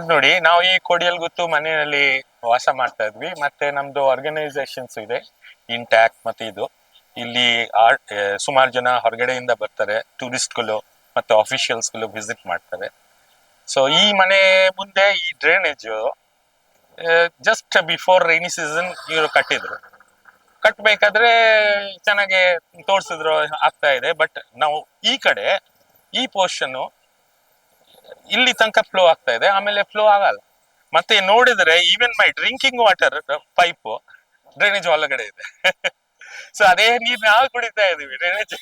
ನೋಡಿ, ನಾವು ಈ ಕೊಡಿಯಲ್ಗುತ್ತು ಮನೆಯಲ್ಲಿ ವಾಸ ಮಾಡ್ತಾ ಇದ್ವಿ. ಮತ್ತೆ ನಮ್ದು ಆರ್ಗನೈಸೇಷನ್ಸ್ ಇದೆ. ಇಂಟ್ಯಾಕ್ ಮತ್ತೆ ಇದು. ಇಲ್ಲಿ ಸುಮಾರು ಜನ ಹೊರಗಡೆಯಿಂದ ಬರ್ತಾರೆ. ಟೂರಿಸ್ಟ್ಗಳು ಮತ್ತೆ ಅಫಿಷಿಯಲ್ಸ್ಗಳು ವಿಸಿಟ್ ಮಾಡ್ತಾರೆ. ಸೊ ಈ ಮನೆ ಮುಂದೆ ಈ drainage just before rainy season ಇವರು ಕಟ್ಟಿದ್ರು. ಕಟ್ಬೇಕಾದ್ರೆ ಚೆನ್ನಾಗಿ ತೋರಿಸಿದ್ರು, ಆಗ್ತಾ ಇದೆ. ಬಟ್ ನಾವು ಈ ಕಡೆ, ಈ ಪೋರ್ಷನ್ ಇಲ್ಲಿ ತನಕ ಫ್ಲೋ ಆಗ್ತಾ ಇದೆ, ಆಮೇಲೆ ಫ್ಲೋ ಆಗಲ್ಲ. ಮತ್ತೆ ನೋಡಿದ್ರೆ even my drinking water pipe drainage ಒಳಗಡೆ ಇದೆ. ಸೊ ಅದೇ ನೀರು ನಾವು ಕುಡಿತಾ ಇದೀವಿ ಡ್ರೈನೇಜ್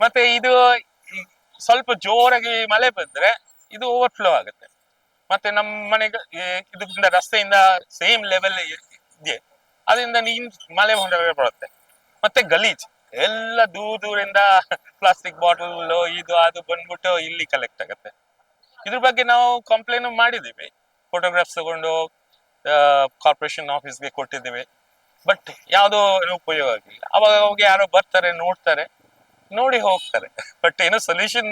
ಮತ್ತೆ ಇದು ಸ್ವಲ್ಪ ಜೋರಾಗಿ ಮಳೆ ಬಂದ್ರೆ ಇದು ಓವರ್ ಫ್ಲೋ ಆಗುತ್ತೆ. ಮತ್ತೆ ನಮ್ಮ ಮನೆಗೆ ಇದರಿಂದ ರಸ್ತೆಯಿಂದ ಸೇಮ್ ಲೆವೆಲ್ ಇದೆ ಅದರಿಂದ ನೀನ್ ಮಳೆ ಬರುತ್ತೆ. ಮತ್ತೆ ಗಲೀಜ್. ಎಲ್ಲ ದೂರ ದೂರಿಂದ ಪ್ಲಾಸ್ಟಿಕ್ ಬಾಟಲ್ ಇದು ಅದು ಬಂದ್ಬಿಟ್ಟು ಇಲ್ಲಿ ಕಲೆಕ್ಟ್ ಆಗುತ್ತೆ. ಇದ್ರ ಬಗ್ಗೆ ನಾವು ಕಂಪ್ಲೇನ್ ಮಾಡಿದೀವಿ ಫೋಟೋಗ್ರಾಫ್ಸ್ ತಗೊಂಡು ಕಾರ್ಪೊರೇಷನ್ ಆಫೀಸ್ಗೆ ಕೊಟ್ಟಿದ್ದೀವಿ. ಬಟ್ ಯಾವುದೋ ಉಪಯೋಗ ಆಗಿಲ್ಲ. ಅವಾಗ ಅವಾಗ ಯಾರೋ ಬರ್ತಾರೆ, ನೋಡ್ತಾರೆ, ನೋಡಿ ಹೋಗ್ತಾರೆ. ಬಟ್ ಏನೋ ಸೊಲ್ಯೂಷನ್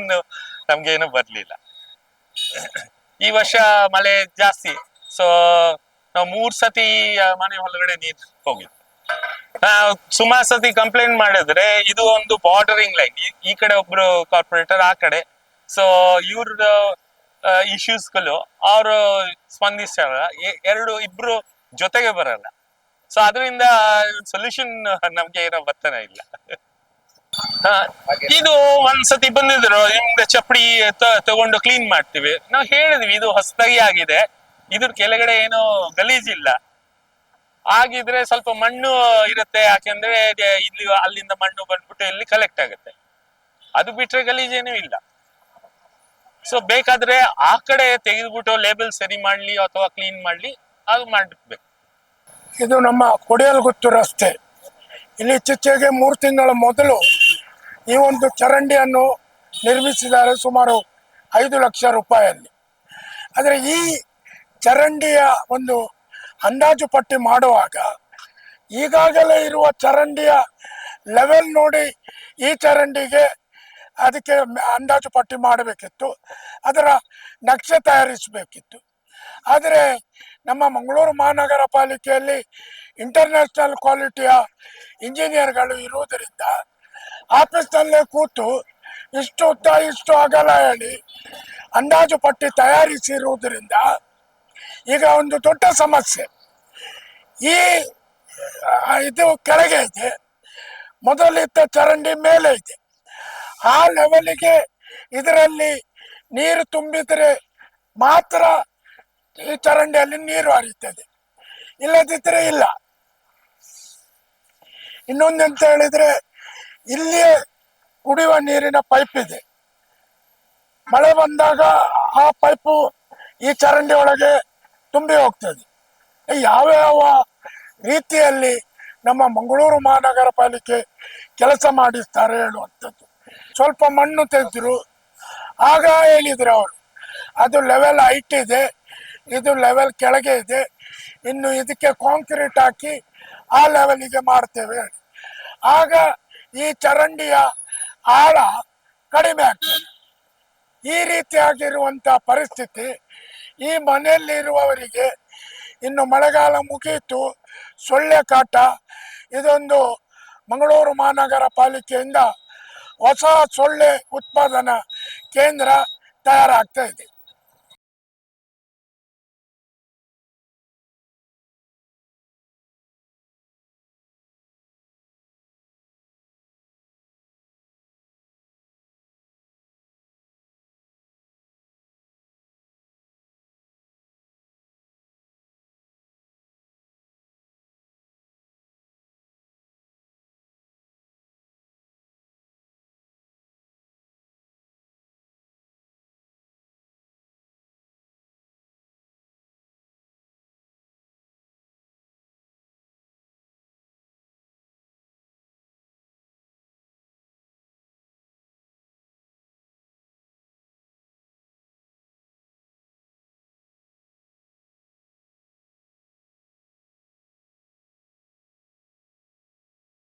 ನಮ್ಗೆ ಏನೂ ಬರ್ಲಿಲ್ಲ. ಈ ವರ್ಷ ಮಳೆ ಜಾಸ್ತಿ. ಸೊ ನಾವು ಮೂರ್ ಸತಿ ಮನೆ ಒಳಗಡೆ ನೀರ್ ಹೋಗಿತ್ತು ನಾವು ಸುಮಾರು ಸತಿ ಕಂಪ್ಲೇಂಟ್ ಮಾಡಿದ್ರೆ ಇದು ಒಂದು ಬಾರ್ಡರಿಂಗ್ ಲೈನ್ ಈ ಕಡೆ ಒಬ್ರು ಕಾರ್ಪೊರೇಟರ್ ಆ ಕಡೆ. ಸೊ ಇವ್ರ ಇಶ್ಯೂಸ್ಗಳು ಅವರು ಸ್ಪಂದಿಸಲ್ಲ ಎರಡು ಇಬ್ರು ಜೊತೆಗೆ ಬರಲ್ಲ. ಸೊ ಅದರಿಂದ ಸೊಲ್ಯೂಷನ್ ನಮ್ಗೆ ಏನೋ ಬರ್ತಾನೆ ಇಲ್ಲ. ಇದು ಒಂದ್ಸತಿ ಬಂದಿದ್ರು. ನಿಮ್ದು ಚಪ್ಪಡಿ ತಗೊಂಡು ಕ್ಲೀನ್ ಮಾಡ್ತೀವಿ. ನಾವು ಹೇಳಿದ್ವಿ, ಇದು ಹೊಸದಾಗಿ ಆಗಿದೆ. ಇದ್ರ ಕೆಳಗಡೆ ಏನೋ ಗಲೀಜಿಲ್ಲ ಆಗಿದ್ರೆ ಸ್ವಲ್ಪ ಮಣ್ಣು ಇರುತ್ತೆ, ಯಾಕೆಂದ್ರೆ ಇಲ್ಲಿ ಅಲ್ಲಿಂದ ಮಣ್ಣು ಬಂದ್ಬಿಟ್ಟು ಇಲ್ಲಿ ಕಲೆಕ್ಟ್ ಆಗುತ್ತೆ. ಅದು ಬಿಟ್ರೆ ಗಲೀಜೇನೂ ಇಲ್ಲ. ಸೊ ಬೇಕಾದ್ರೆ ಆ ಕಡೆ ತೆಗೆದ್ಬಿಟ್ಟು ಲೇಬಲ್ ಸರಿ ಮಾಡ್ಲಿ ಅಥವಾ ಕ್ಲೀನ್ ಮಾಡ್ಲಿ, ಅದು ಮಾಡಬೇಕು. ಇದು ನಮ್ಮ ಕೊಡಿಯಲ್ಗುತ್ತು ರಸ್ತೆ. ಇಲ್ಲಿ ಇತ್ತೀಚೆಗೆ ಮೂರು ತಿಂಗಳ ಮೊದಲು ಈ ಒಂದು ಚರಂಡಿಯನ್ನು ನಿರ್ಮಿಸಿದ್ದಾರೆ ಸುಮಾರು ಐದು ಲಕ್ಷ ರೂಪಾಯಿಯಲ್ಲಿ ಆದರೆ ಈ ಚರಂಡಿಯ ಒಂದು ಅಂದಾಜು ಪಟ್ಟಿ ಮಾಡುವಾಗ ಈಗಾಗಲೇ ಇರುವ ಚರಂಡಿಯ ಲೆವೆಲ್ ನೋಡಿ ಈ ಚರಂಡಿಗೆ ಅದಕ್ಕೆ ಅಂದಾಜು ಪಟ್ಟಿ ಮಾಡಬೇಕಿತ್ತು. ಅದರ ನಕ್ಷೆ ತಯಾರಿಸಬೇಕಿತ್ತು. ಆದರೆ ನಮ್ಮ ಮಂಗಳೂರು ಮಹಾನಗರ ಪಾಲಿಕೆಯಲ್ಲಿ ಇಂಟರ್ನ್ಯಾಷನಲ್ ಕ್ವಾಲಿಟಿಯ ಇಂಜಿನಿಯರ್ಗಳು ಇರುವುದರಿಂದ ಆಫೀಸ್ನಲ್ಲೇ ಕೂತು ಇಷ್ಟು ಉದ್ದ ಇಷ್ಟು ಅಗಲ ಹೇಳಿ ಅಂದಾಜು ಪಟ್ಟಿ ತಯಾರಿಸಿರುವುದರಿಂದ ಈಗ ಒಂದು ದೊಡ್ಡ ಸಮಸ್ಯೆ. ಈ ಇದು ಕೆಳಗೆ ಇದೆ. ಮೊದಲಿದ್ದ ಚರಂಡಿ ಮೇಲೆ ಇದೆ. ಆ ಲೆವೆಲಿಗೆ ಇದರಲ್ಲಿ ನೀರು ತುಂಬಿದರೆ ಮಾತ್ರ ಈ ಚರಂಡಿಯಲ್ಲಿ ನೀರು ಹರಿಯುತ್ತದೆ. ಇಲ್ಲದಿದ್ದರೆ ಇಲ್ಲ. ಇನ್ನೊಂದಂತ ಹೇಳಿದ್ರೆ, ಇಲ್ಲಿಯೇ ಕುಡಿಯುವ ನೀರಿನ ಪೈಪ್ ಇದೆ. ಮಳೆ ಬಂದಾಗ ಆ ಪೈಪು ಈ ಚರಂಡಿ ಒಳಗೆ ತುಂಬಿ ಹೋಗ್ತದೆ ಯಾವ್ಯಾವ ರೀತಿಯಲ್ಲಿ ನಮ್ಮ ಮಂಗಳೂರು ಮಹಾನಗರ ಪಾಲಿಕೆ ಕೆಲಸ ಮಾಡಿಸ್ತಾರೆ ಹೇಳುವಂಥದ್ದು. ಸ್ವಲ್ಪ ಮಣ್ಣು ತೆಗೆದ್ರು. ಆಗ ಹೇಳಿದ್ರು ಅವರು, ಅದು ಲೆವೆಲ್ ಹೈಟ್ ಇದೆ, ಇದು ಲೆವೆಲ್ ಕೆಳಗೆ ಇದೆ, ಇನ್ನು ಇದಕ್ಕೆ ಕಾಂಕ್ರೀಟ್ ಹಾಕಿ ಆ ಲೆವೆಲಿಗೆ ಮಾಡ್ತೇವೆ ಆಗ ಈ ಚರಂಡಿಯ ಆಳ ಕಡಿಮೆ ಆಗ್ತದೆ. ಈ ರೀತಿಯಾಗಿರುವಂಥ ಪರಿಸ್ಥಿತಿ ಈ ಮನೆಯಲ್ಲಿರುವವರಿಗೆ ಇನ್ನು ಮಳೆಗಾಲ ಮುಗಿಯಿತು, ಸೊಳ್ಳೆ ಕಾಟ, ಇದೊಂದು ಮಂಗಳೂರು ಮಹಾನಗರ ಪಾಲಿಕೆಯಿಂದ ಹೊಸ ಸೊಳ್ಳೆ ಉತ್ಪಾದನಾ ಕೇಂದ್ರ ತಯಾರಾಗ್ತಾ ಇದೆ.